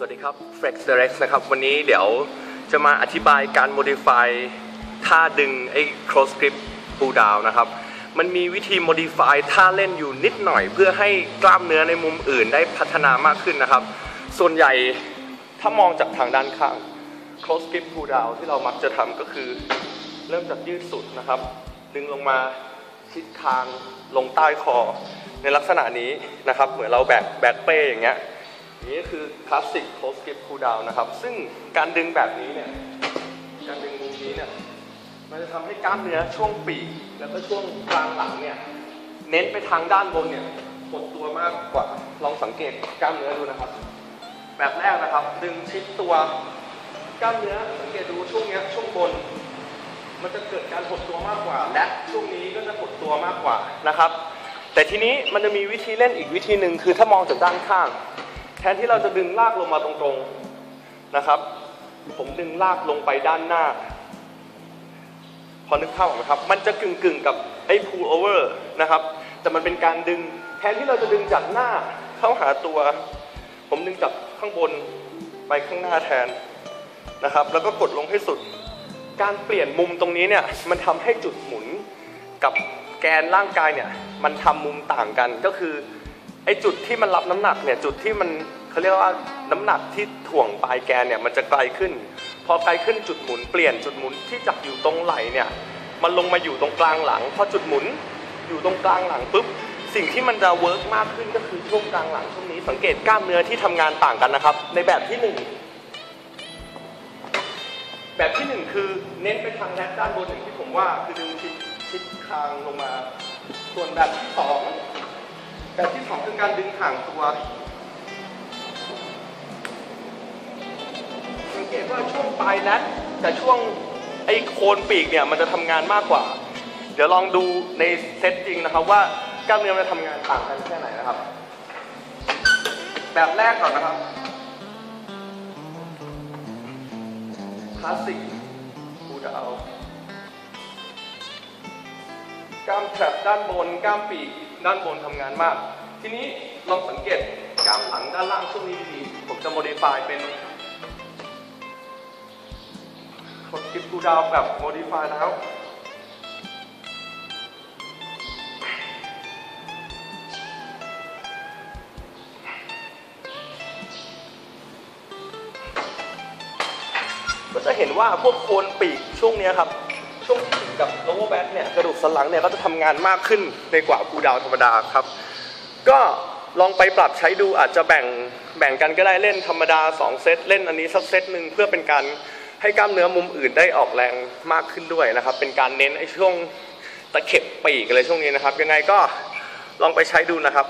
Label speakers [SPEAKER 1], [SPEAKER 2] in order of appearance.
[SPEAKER 1] สวัสดีครับ Flex Direct นะครับ วันนี้เดี๋ยวจะมาอธิบายการ modify ท่าดึงไอ้ cross grip pull down นะครับ มันมีวิธี modify ท่าเล่นอยู่นิดหน่อย เพื่อให้กล้ามเนื้อในมุมอื่นได้พัฒนามากขึ้นนะครับ ส่วนใหญ่ถ้ามองจากทางด้านข้าง cross grip pull down ที่เรามักจะทำก็คือ เริ่มจากยืดสุดนะครับ ดึงลงมาชิดคางลงใต้คอ ในลักษณะนี้นะครับ เหมือนเราแบกแบกเป้อย่างเงี้ย นี่คือคลาสสิกโพสกิปคูลดาวนะครับ ซึ่งการดึงแบบนี้เนี่ย การดึงมุมนี้เนี่ย มันจะทำให้กล้ามเนื้อช่วงปีก แล้วก็ช่วงกลางหลังเนี่ย เน้นไปทางด้านบนเนี่ยหดตัวมากกว่า ลองสังเกตกล้ามเนื้อดูนะครับ แบบแรกนะครับ ดึงชิดตัว กล้ามเนื้อสังเกตดูช่วงเนี้ยช่วงบน มันจะเกิดการหดตัวมากกว่า และช่วงนี้ก็จะหดตัวมากกว่านะครับ แต่ทีนี้มันจะมีวิธีเล่นอีกวิธีหนึ่งคือถ้ามองจากด้านข้าง แทนที่เราจะดึงลากลงมาตรงๆนะครับ ผมดึงลากลงไปด้านหน้า พอนึกภาพออกไหมครับ มันจะกึ่งๆกับไอ้ pull over นะครับ แต่มันเป็นการดึง แทนที่เราจะดึงจากหน้าเข้าหาตัว ผมดึงจากข้างบนไปข้างหน้าแทนนะครับ แล้วก็กดลงให้สุด การเปลี่ยนมุมตรงนี้เนี่ย มันทำให้จุดหมุนกับแกนร่างกายเนี่ย มันทำมุมต่างกันก็คือ ไอจุดที่มันรับน้ำหนักเนี่ยจุดที่มันเขาเรียกว่าน้ำหนักที่ถ่วงปลายแกนเนี่ยมันจะไกลขึ้น พอไกลขึ้นจุดหมุนเปลี่ยนจุดหมุนที่จากอยู่ตรงไหล่เนี่ยมันลงมาอยู่ตรงกลางหลัง พอจุดหมุนอยู่ตรงกลางหลังปุ๊บสิ่งที่มันจะเวิร์กมากขึ้นก็คือช่วงกลางหลังช่วงนี้สังเกตกล้ามเนื้อที่ทำงานต่างกันนะครับ ในแบบที่หนึ่งแบบที่หนึ่งคือเน้นไปทางแรกด้านบนอย่างที่ผมว่าคือดึงชิดชิดคางลงมา ส่วนแบบที่สอง แบบที่สองคือการดึงห่างตัวสังเกตว่าช่วงปลายแรกกับช่วงไอ้โคนปีกเนี่ยมันจะทำงานมากกว่า เดี๋ยวลองดูในเซตจริงนะครับว่ากล้ามเนื้อมันจะทำงานต่างกันแค่ไหนนะครับ แบบแรกก่อนนะครับคลาสสิกบูดากล้ามแทรปด้านบนกล้ามปีก ด้านบนทำงานมาก ทีนี้ลองสังเกตกล้ามหลังด้านล่างช่วงนี้ดีๆผมจะโมดิฟายเป็นกดคลิปบูดาวแบบโมดิฟายแล้วก็จะเห็นว่าพวกโคนปีกช่วงนี้ครับช่วงปี กับโลว์แบ็กเนี่ยกระดูกสันหลังเนี่ยก็จะทำงานมากขึ้นในกว่ากูดาวธรรมดาครับ ก็ลองไปปรับใช้ดูอาจจะแบ่งแบ่งกันก็ได้เล่นธรรมดา 2 เซตเล่นอันนี้สักเซตหนึ่งเพื่อเป็นการให้กล้ามเนื้อมุมอื่นได้ออกแรงมากขึ้นด้วยนะครับ เป็นการเน้นไอ้ช่วงตะเข็บปีกอะไรช่วงนี้นะครับ ยังไงก็ลองไปใช้ดูนะครับ